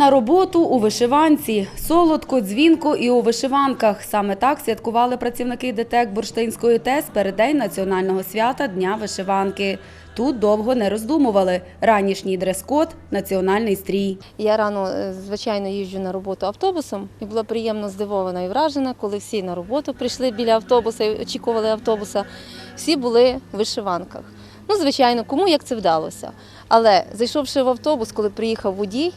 На роботу у вишиванці, солодко, дзвінко і у вишиванках. Саме так святкували працівники ДТЕК Бурштинської ТЕС перед день національного свята Дня вишиванки. Тут довго не роздумували. Ранішній дрес-код – національний стрій. Я рано, е, звичайно, їжджу на роботу автобусом і була приємно здивована і вражена, коли всі на роботу прийшли біля автобуса і очікували автобуса. Всі були в вишиванках. Ну, звичайно, кому як це вдалося. Але зайшовши в автобус, коли приїхав водій,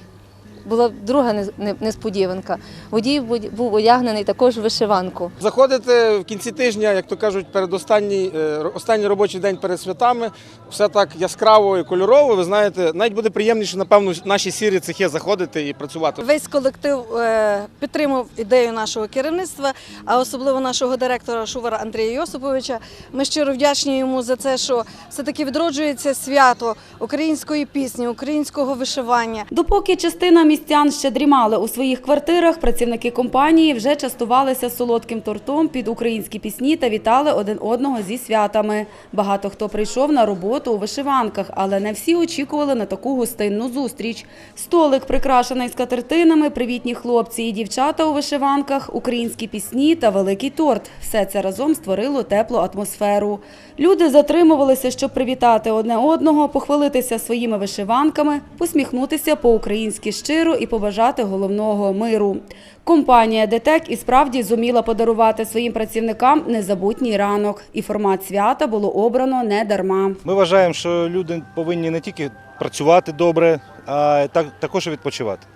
була друга несподіванка. Водій був одягнений також в вишиванку. Заходите в кінці тижня, як то кажуть, перед останній, е, останній робочий день перед святами. Все так яскраво і кольорово. Ви знаєте, навіть буде приємніше, напевно, в наші сірі цехи заходити і працювати. Весь колектив е, підтримав ідею нашого керівництва, а особливо нашого директора Шувара Андрія Йосиповича. Ми щиро вдячні йому за це, що все-таки відроджується свято української пісні, українського вишивання. Допоки частина містян ще дрімали у своїх квартирах, працівники компанії вже частувалися солодким тортом під українські пісні та вітали один одного зі святами. Багато хто прийшов на роботу у вишиванках, але не всі очікували на таку гостинну зустріч. Столик прикрашений скатертинами, привітні хлопці і дівчата у вишиванках, українські пісні та великий торт. Все це разом створило теплу атмосферу. Люди затримувалися, щоб привітати одне одного, похвалитися своїми вишиванками, посміхнутися по-українськи щиро і побажати головного миру. Компанія ДТЕК і справді зуміла подарувати своїм працівникам незабутній ранок. І формат свята було обрано не дарма. Ми вважаємо, що люди повинні не тільки працювати добре, а так, також і відпочивати.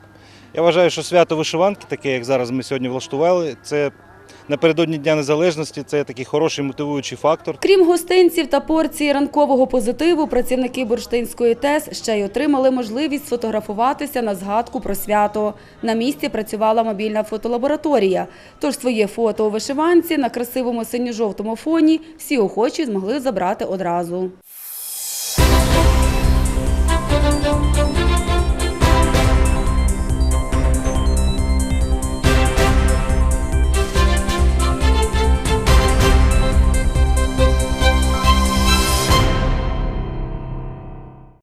Я вважаю, що свято вишиванки, таке, як зараз ми сьогодні влаштували, це напередодні Дня Незалежності, це такий хороший мотивуючий фактор. Крім гостинців та порції ранкового позитиву, працівники Бурштинської ТЕС ще й отримали можливість сфотографуватися на згадку про свято. На місці працювала мобільна фотолабораторія. Тож своє фото у вишиванці на красивому синьо-жовтому фоні всі охочі змогли забрати одразу.